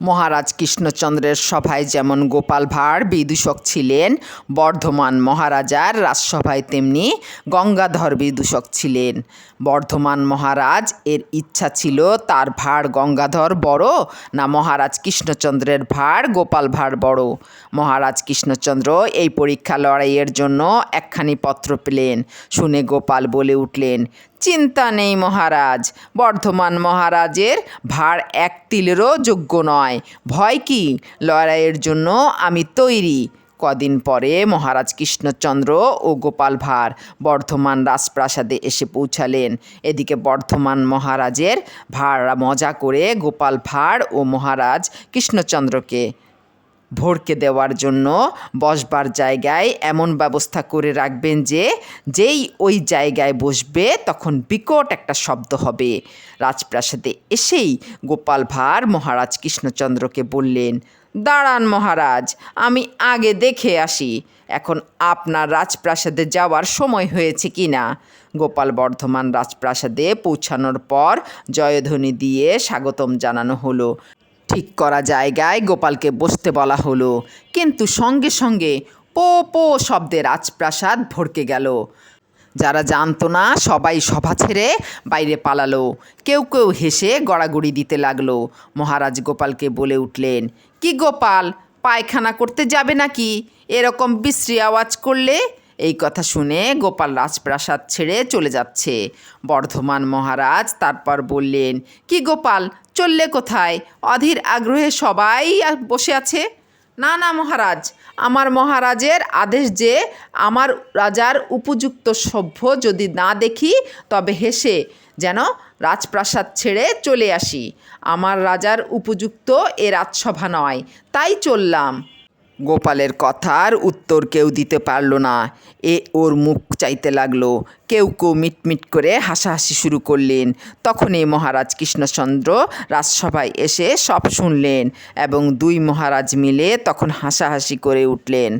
মহারাজ কৃষ্ণচন্দ্রের সভায় যেমন গোপাল ভাঁড় বিদূষক ছিলেন, বর্ধমান মহারাজার রাজসভায় তেমনি গঙ্গাধর বিদূষক ছিলেন। বর্ধমান মহারাজ এর ইচ্ছা ছিল তার ভাঁড় গঙ্গাধর বড় না মহারাজ কৃষ্ণচন্দ্রের ভাঁড় গোপাল ভাঁড় বড়। মহারাজ কৃষ্ণচন্দ্র এই পরীক্ষা লড়াইয়ের জন্য একখানি পত্র পেলেন, শুনে গোপাল বলে উঠলেন চিন্তা নেই মহারাজ। বর্ধমান মহারাজের ভার এক তিলেরও যোগ্য নয়। ভয় কি? লড়াইয়ের জন্য আমি তৈরি। কদিন পরে মহারাজ কৃষ্ণচন্দ্র ও গোপাল ভাঁড় বর্ধমান রাজপ্রাসাদে এসে পৌঁছালেন। এদিকে বর্ধমান মহারাজের ভাড়া মজা করে গোপাল ভাঁড় ও মহারাজ কৃষ্ণচন্দ্রকে ভড়কে দেওয়ার জন্য বসবার জায়গায় এমন ব্যবস্থা করে রাখবেন যে, যেই ওই জায়গায় বসবে তখন বিকট একটা শব্দ হবে। রাজপ্রাসাদে এসেই গোপাল ভাঁড় মহারাজ কৃষ্ণচন্দ্রকে বললেন, দাঁড়ান মহারাজ, আমি আগে দেখে আসি, এখন আপনার রাজপ্রাসাদে যাওয়ার সময় হয়েছে কি না? গোপাল বর্ধমান রাজপ্রাসাদে পৌঁছানোর পর জয়ধ্বনি দিয়ে স্বাগতম জানানো হলো। ঠিক করা জায়গায় গোপালকে বসতে বলা হলো। কিন্তু সঙ্গে সঙ্গে পো পো শব্দে রাজপ্রাসাদ ভরকে গেল। যারা জানতো না, সবাই সভা ছেড়ে বাইরে পালালো। কেউ কেউ হেসে গড়াগড়ি দিতে লাগল। মহারাজ গোপালকে বলে উঠলেন, কি গোপাল, পায়খানা করতে যাবে নাকি? এরকম বিশ্রী আওয়াজ করলে এই কথা শুনে গোপাল রাজপ্রাসাদ ছেড়ে চলে যাচ্ছে। বর্ধমান মহারাজ তারপর বললেন, কি গোপাল, চললে কোথায়? অধীর আগ্রহে সবাই বসে আছে? না না মহারাজ, আমার মহারাজের আদেশ যে আমার রাজার উপযুক্ত সভ্য যদি না দেখি, তবে হেসে যেন রাজপ্রাসাদ ছেড়ে চলে আসি। আমার রাজার উপযুক্ত এ রাজসভা নয়, তাই চললাম। গোপালের কথার উত্তর কেউ দিতে পারল না। এ ওর মুখ চাইতে লাগল। কেউ কেউ মিটমিট করে হাসাহাসি শুরু করলেন। তখনই মহারাজ কৃষ্ণচন্দ্র রাজসভায় এসে সব শুনলেন এবং দুই মহারাজ মিলে তখন হাসাহাসি করে উঠলেন।